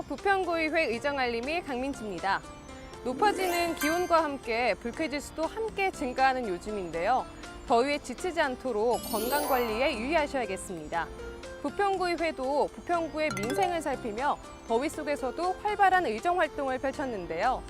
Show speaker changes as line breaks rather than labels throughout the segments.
안녕하세요. 부평구의회 의정알림이 강민지입니다. 높아지는 기온과 함께 불쾌지수도 함께 증가하는 요즘인데요. 더위에 지치지 않도록 건강 관리에 유의하셔야겠습니다. 부평구의회도 부평구의 민생을 살피며 더위 속에서도 활발한 의정 활동을 펼쳤는데요.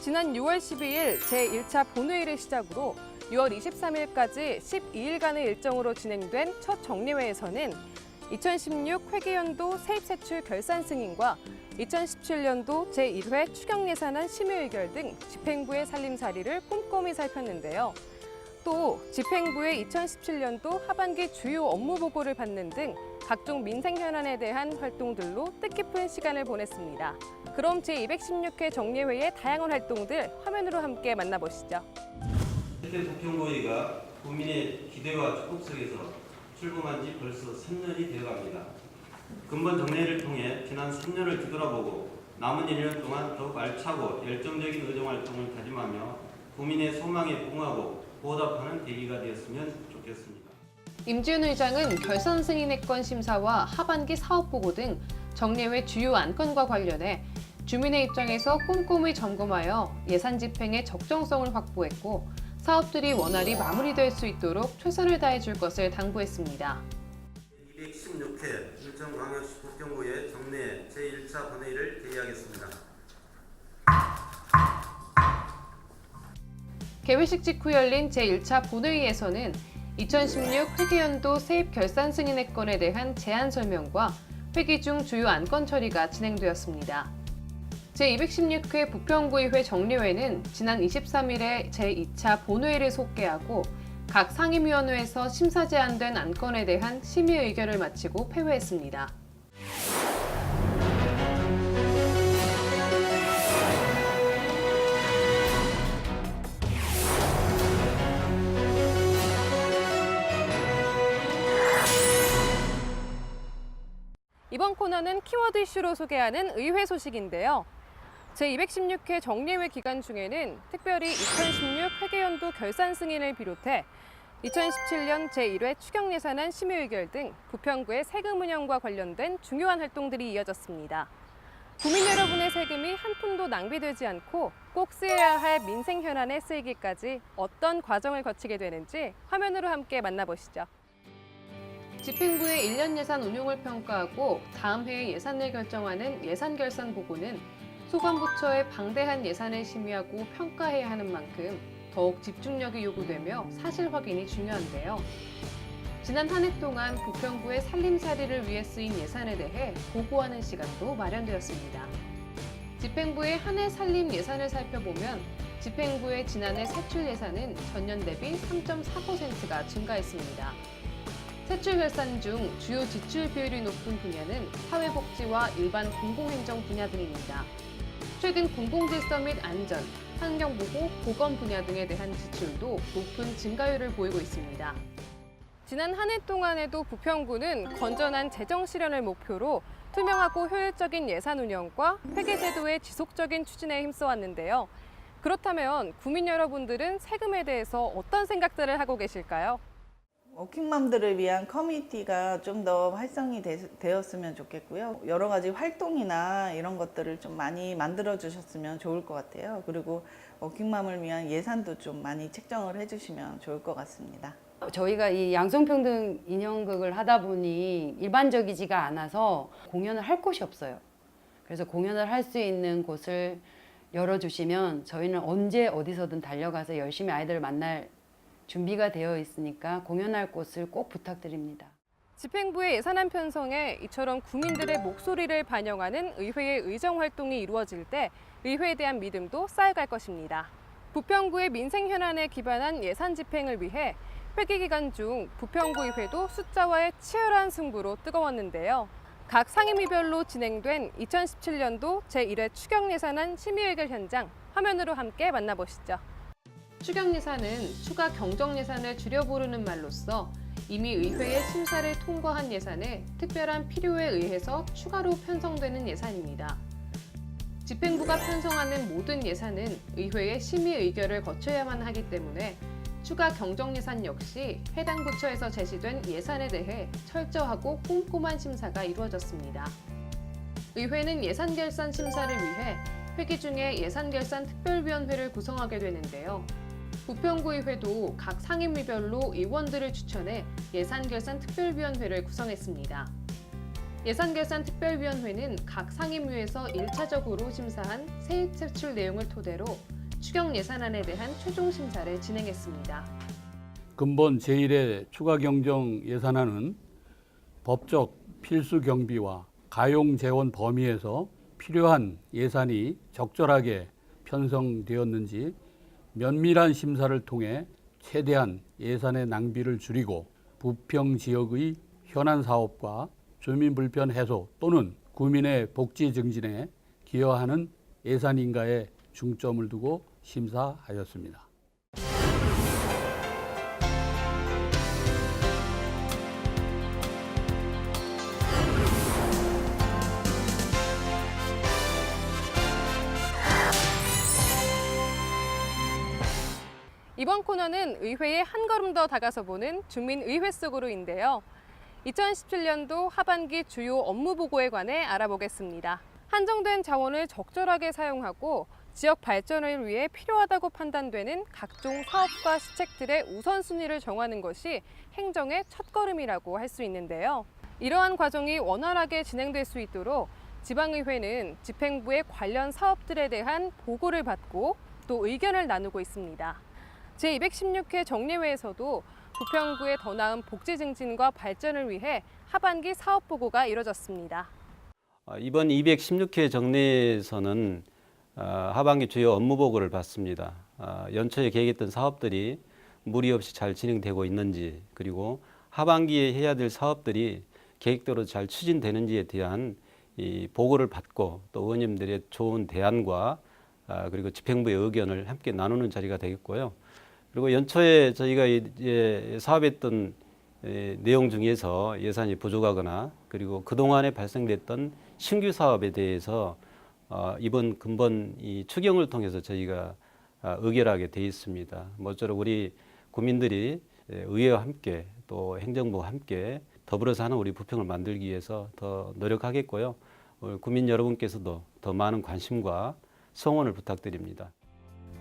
지난 6월 12일 제1차 본회의를 시작으로 6월 23일까지 12일간의 일정으로 진행된 첫 정례회에서는 2016 회계연도 세입세출 결산 승인과 2017년도 제1회 추경예산안 심의 의결 등 집행부의 살림살이를 꼼꼼히 살폈는데요. 또 집행부의 2017년도 하반기 주요 업무 보고를 받는 등 각종 민생 현안에 대한 활동들로 뜻깊은 시간을 보냈습니다. 그럼 제216회 정례회의 다양한 활동들 화면으로 함께 만나보시죠.
현대 부평구의가 국민의 기대와 축복 속에서 출범한 지 벌써 3년이 되어갑니다. 근본 정례를 통해 지난 3년을 뒤돌아보고 남은 1년 동안 더욱 알차고 열정적인 의정 활동을 다짐하며 국민의 소망에 부응하고 보답하는 계기가 되었으면 좋겠습니다.
임지훈 의장은 결산 승인의 건 심사와 하반기 사업 보고 등 정례회 주요 안건과 관련해 주민의 입장에서 꼼꼼히 점검하여 예산 집행의 적정성을 확보했고 사업들이 원활히 마무리될 수 있도록 최선을 다해 줄 것을 당부했습니다.
216회 일정광역시 부평구의 정례 제1차 본회의를 개의하겠습니다.
개회식 직후 열린 제1차 본회의에서는 2016 회계연도 세입 결산 승인의 건에 대한 제안 설명과 회기 중 주요 안건 처리가 진행되었습니다. 제216회 부평구의회 정례회는 지난 23일에 제2차 본회의를 속개하고 각 상임위원회에서 심사 제안된 안건에 대한 심의 의결을 마치고 폐회했습니다. 이번 코너는 키워드 이슈로 소개하는 의회 소식인데요. 제216회 정례회 기간 중에는 특별히 2016 회계연도 결산 승인을 비롯해 2017년 제1회 추경예산안 심의 의결 등 부평구의 세금 운영과 관련된 중요한 활동들이 이어졌습니다. 국민 여러분의 세금이 한 푼도 낭비되지 않고 꼭 쓰여야 할 민생 현안에 쓰이기까지 어떤 과정을 거치게 되는지 화면으로 함께 만나보시죠. 집행부의 1년 예산 운용을 평가하고 다음 해의 예산을 결정하는 예산 결산 보고는 소관부처의 방대한 예산을 심의하고 평가해야 하는 만큼 더욱 집중력이 요구되며 사실 확인이 중요한데요. 지난 한 해 동안 부평구의 살림살이를 위해 쓰인 예산에 대해 보고하는 시간도 마련되었습니다. 집행부의 한 해 살림 예산을 살펴보면 집행부의 지난해 세출 예산은 전년 대비 3.4%가 증가했습니다. 세출 결산 중 주요 지출 비율이 높은 분야는 사회복지와 일반 공공행정 분야 등입니다. 최근 공공질서 및 안전, 환경보호, 보건 분야 등에 대한 지출도 높은 증가율을 보이고 있습니다. 지난 한 해 동안에도 부평구는 건전한 재정 실현을 목표로 투명하고 효율적인 예산 운영과 회계제도의 지속적인 추진에 힘써왔는데요. 그렇다면 국민 여러분들은 세금에 대해서 어떤 생각들을 하고 계실까요?
워킹맘들을 위한 커뮤니티가 좀 더 활성이 되, 었으면 좋겠고요. 여러 가지 활동이나 이런 것들을 좀 많이 만들어 주셨으면 좋을 것 같아요. 그리고 워킹맘을 위한 예산도 좀 많이 책정을 해 주시면 좋을 것 같습니다.
저희가 이 양성평등 인형극을 하다 보니 일반적이지가 않아서 공연을 할 곳이 없어요. 그래서 공연을 할 수 있는 곳을 열어주시면 저희는 언제 어디서든 달려가서 열심히 아이들을 만날 준비가 되어 있으니까 공연할 곳을 꼭 부탁드립니다.
집행부의 예산안 편성에 이처럼 국민들의 목소리를 반영하는 의회의 의정 활동이 이루어질 때 의회에 대한 믿음도 쌓여갈 것입니다. 부평구의 민생 현안에 기반한 예산 집행을 위해 회기 기간 중 부평구의회도 숫자와의 치열한 승부로 뜨거웠는데요. 각 상임위별로 진행된 2017년도 제1회 추경예산안 심의의결 현장 화면으로 함께 만나보시죠. 추경예산은 추가 경정예산을 줄여 부르는 말로써 이미 의회의 심사를 통과한 예산에 특별한 필요에 의해서 추가로 편성되는 예산입니다. 집행부가 편성하는 모든 예산은 의회의 심의 의결을 거쳐야만 하기 때문에 추가 경정예산 역시 해당 부처에서 제시된 예산에 대해 철저하고 꼼꼼한 심사가 이루어졌습니다. 의회는 예산결산 심사를 위해 회기 중에 예산결산 특별위원회를 구성하게 되는데요. 부평구의회도 각 상임위별로 의원들을 추천해 예산결산 특별위원회를 구성했습니다. 예산결산 특별위원회는 각 상임위에서 1차적으로 심사한 세입 세출 내용을 토대로 추경 예산안에 대한 최종 심사를 진행했습니다.
근본 제1의 추가 경정 예산안은 법적 필수 경비와 가용 재원 범위에서 필요한 예산이 적절하게 편성되었는지 면밀한 심사를 통해 최대한 예산의 낭비를 줄이고 부평 지역의 현안 사업과 주민 불편 해소 또는 구민의 복지 증진에 기여하는 예산인가에 중점을 두고 심사하였습니다.
이번 코너는 의회에 한 걸음 더 다가서 보는 주민의회 속으로인데요. 2017년도 하반기 주요 업무 보고에 관해 알아보겠습니다. 한정된 자원을 적절하게 사용하고 지역 발전을 위해 필요하다고 판단되는 각종 사업과 시책들의 우선순위를 정하는 것이 행정의 첫걸음이라고 할 수 있는데요. 이러한 과정이 원활하게 진행될 수 있도록 지방의회는 집행부의 관련 사업들에 대한 보고를 받고 또 의견을 나누고 있습니다. 제216회 정례회에서도 부평구의 더 나은 복지 증진과 발전을 위해 하반기 사업 보고가 이뤄졌습니다.
아, 이번 216회 정례에서는 아, 하반기 주요 업무 보고를 받습니다. 아, 연초에 계획했던 사업들이 무리 없이 잘 진행되고 있는지 그리고 하반기에 해야 될 사업들이 계획대로 잘 추진되는지에 대한 이 보고를 받고 또 의원님들의 좋은 대안과 아, 그리고 집행부의 의견을 함께 나누는 자리가 되겠고요. 그리고 연초에 저희가 이제 사업했던 에, 내용 중에서 예산이 부족하거나 그리고 그동안에 발생됐던 신규 사업에 대해서 어, 이번 근본 이 추경을 통해서 저희가 아, 의결하게 돼 있습니다. 모쪼록 우리 국민들이 에, 의회와 함께 또 행정부와 함께 더불어서 하는 우리 부평을 만들기 위해서 더 노력하겠고요. 국민 여러분께서도 더 많은 관심과 성원을 부탁드립니다.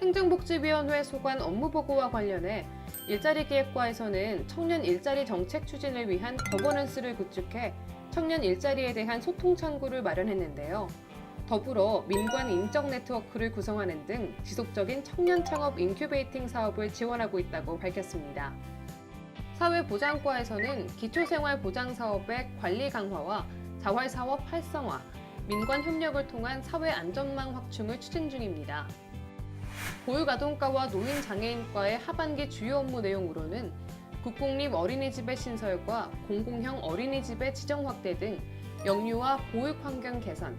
행정복지위원회 소관 업무 보고와 관련해 일자리 기획과에서는 청년 일자리 정책 추진을 위한 거버넌스를 구축해 청년 일자리에 대한 소통 창구를 마련했는데요. 더불어 민관 인적 네트워크를 구성하는 등 지속적인 청년 창업 인큐베이팅 사업을 지원하고 있다고 밝혔습니다. 사회보장과에서는 기초생활보장 사업의 관리 강화와 자활사업 활성화, 민관 협력을 통한 사회 안전망 확충을 추진 중입니다. 보육아동과와 노인장애인과의 하반기 주요 업무 내용으로는 국공립 어린이집의 신설과 공공형 어린이집의 지정 확대 등 영유아 보육 환경 개선,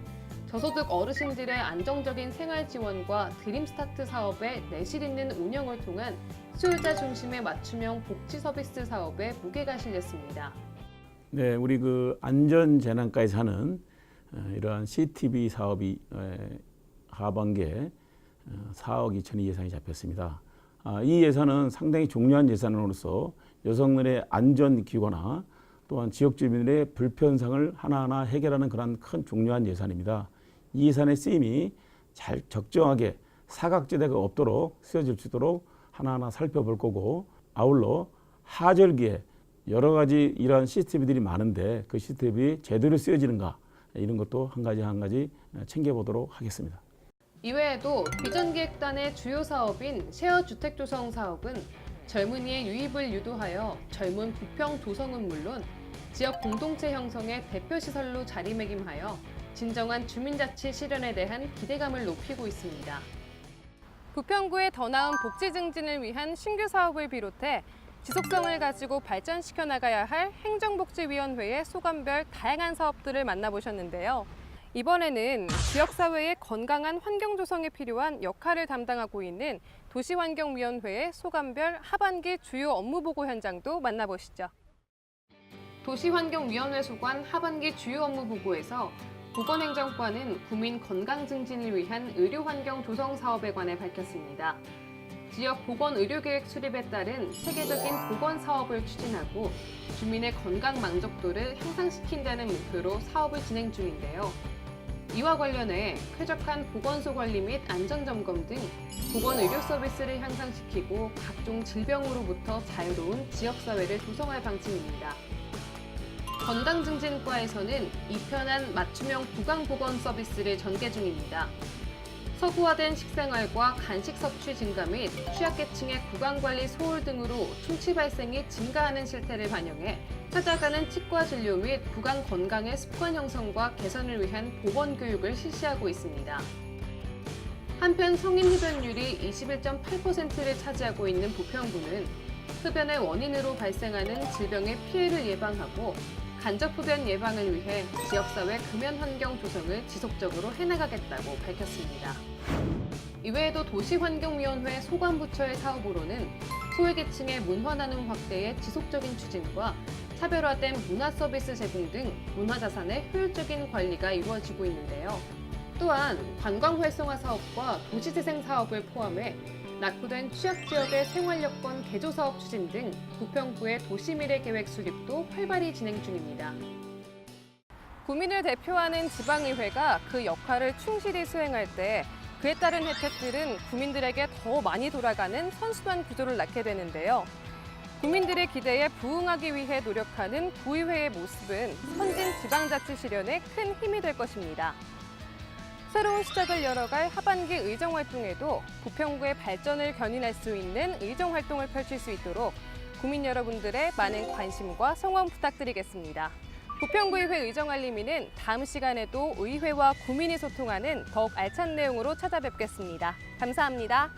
저소득 어르신들의 안정적인 생활 지원과 드림스타트 사업의 내실 있는 운영을 통한 수요자 중심의 맞춤형 복지 서비스 사업에 무게가 실렸습니다.
네, 우리 그 안전 재난까지 하는 어, 이러한 CTV 사업이 에, 하반기에 어, 4억 2천이 예산이 잡혔습니다. 아, 이 예산은 상당히 중요한 예산으로서 여성들의 안전 기고나 또한 지역 주민들의 불편상을 하나하나 해결하는 그런 큰 중요한 예산입니다. 이 예산의 쓰임이 잘 적정하게 사각지대가 없도록 쓰여질 수 있도록 하나하나 살펴볼 거고 아울러 하절기에 여러 가지 이러한 시스템들이 많은데 그 시스템이 제대로 쓰여지는가 이런 것도 한 가지 한 가지 챙겨보도록 하겠습니다.
이외에도 비전기획단의 주요 사업인 쉐어 주택 조성 사업은 젊은이의 유입을 유도하여 젊은 부평 조성은 물론 지역 공동체 형성의 대표 시설로 자리매김하여 진정한 주민자치 실현에 대한 기대감을 높이고 있습니다. 부평구의 더 나은 복지 증진을 위한 신규 사업을 비롯해 지속성을 가지고 발전시켜 나가야 할 행정복지위원회의 소관별 다양한 사업들을 만나보셨는데요. 이번에는 지역사회의 건강한 환경 조성에 필요한 역할을 담당하고 있는 도시환경위원회의 소관별 하반기 주요 업무 보고 현장도 만나보시죠. 도시환경위원회 소관 하반기 주요 업무 보고에서 보건행정과는 구민 건강 증진을 위한 의료환경 조성 사업에 관해 밝혔습니다. 지역 보건 의료 계획 수립에 따른 체계적인 보건 사업을 추진하고 주민의 건강 만족도를 향상시킨다는 목표로 사업을 진행 중인데요. 이와 관련해 쾌적한 보건소 관리 및 안전점검 등 보건 의료 서비스를 향상시키고 각종 질병으로부터 자유로운 지역사회를 조성할 방침입니다. 건강증진과에서는 이편한 맞춤형 구강보건 서비스를 전개 중입니다. 서구화된 식생활과 간식 섭취 증가 및 취약계층의 구강관리 소홀 등으로 충치 발생이 증가하는 실태를 반영해 찾아가는 치과 진료 및 구강 건강의 습관 형성과 개선을 위한 보건 교육을 실시하고 있습니다. 한편 성인 흡연율이 21.8%를 차지하고 있는 부평구는 흡연의 원인으로 발생하는 질병의 피해를 예방하고 간접 흡연 예방을 위해 지역사회 금연 환경 조성을 지속적으로 해나가겠다고 밝혔습니다. 이외에도 도시환경위원회 소관부처의 사업으로는 소외계층의 문화 나눔 확대의 지속적인 추진과 차별화된 문화 서비스 제공 등 문화 자산의 효율적인 관리가 이루어지고 있는데요. 또한 관광 활성화 사업과 도시 재생 사업을 포함해 낙후된 취약 지역의 생활 여건 개조 사업 추진 등 부평구의 도시 미래 계획 수립도 활발히 진행 중입니다. 구민을 대표하는 지방의회가 그 역할을 충실히 수행할 때 그에 따른 혜택들은 구민들에게 더 많이 돌아가는 선순환 구조를 낳게 되는데요. 국민들의 기대에 부응하기 위해 노력하는 구의회의 모습은 선진 지방자치 실현에 큰 힘이 될 것입니다. 새로운 시작을 열어갈 하반기 의정 활동에도 부평구의 발전을 견인할 수 있는 의정 활동을 펼칠 수 있도록 구민 여러분들의 많은 관심과 성원 부탁드리겠습니다. 부평구의회 의정알림이는 다음 시간에도 의회와 구민이 소통하는 더욱 알찬 내용으로 찾아뵙겠습니다. 감사합니다.